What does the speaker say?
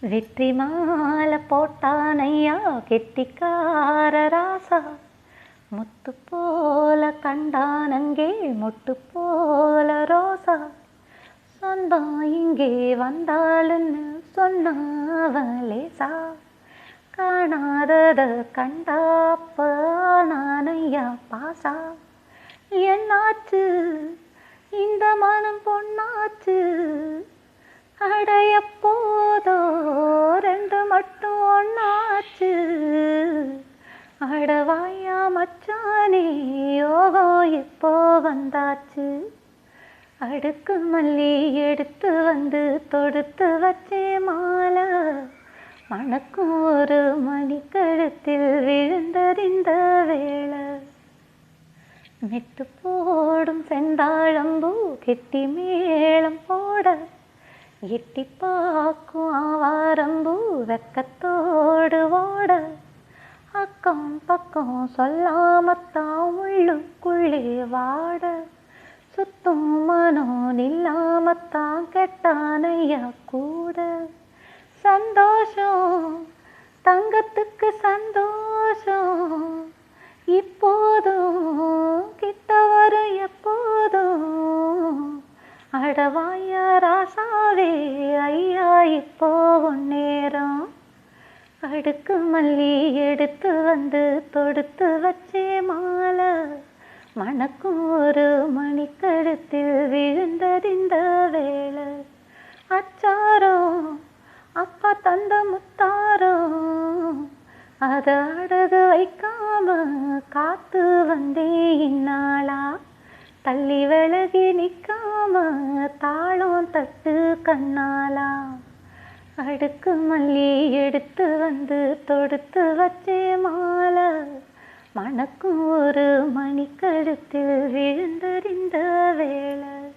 வெற்றி மாலை போட்டானையா கெட்டிக்கார ராசா முத்து போல கண்டானங்கே முட்டு போல ரோசா. சொந்தம் இங்கே வந்தாளுன்னு சொன்னாவலேசா. காணாதத கண்டாப்ப நானையா பாசா. என்னாச்சு? இந்த மனம் பொண்ணாச்சு. அடைய போதோ ரெண்டு மட்டும் ஒன்னாச்சு. அடவாயா மச்சானே யோகம் இப்போ வந்தாச்சு? அடுக்கு மல்லி எடுத்து வந்து தொடுத்து வச்சே மாலை. மணக்கும் ஒரு மணிக்கழுத்தில் விழுந்தறிந்த வேளை. மெட்டு போடும் செந்தாழம்பூ கெட்டி மேளம் போட எட்டி பாக்கும் ஆவாரம்பூ வெக்கத்தோடு അക്കം அக்கம் பக்கம் சொல்லாமத்தான் உள்ளுக்குள்ளே வாட. சுத்தும் மனம் இல்லாமத்தான் கெட்டானையா கூட. சந்தோஷம் தங்கத்துக்கு சந்தோஷம் இப்போதும் அடவாயா ராசாவே ஐயா இப்போ நேரம். அடுக்கு மல்லி எடுத்து வந்து தொடுத்து வச்சே மாலை. மணக்கும் ஒரு மணிக்கழுத்தில் விழுந்தறிந்த வேலை. அச்சாரம் அப்பா தந்த முத்தாரம். அது அடகு வைக்காம காத்து வந்தே இன்னார் தள்ளி விலகி நிற்காம தாளம் தட்டு கண்ணாலா. அடுக்கு மல்லி எடுத்து வந்து தொடுத்து வச்சே மாலை. மணக்கும் ஒரு மணிக்கழுத்தில் விழுந்தறிந்த வேலை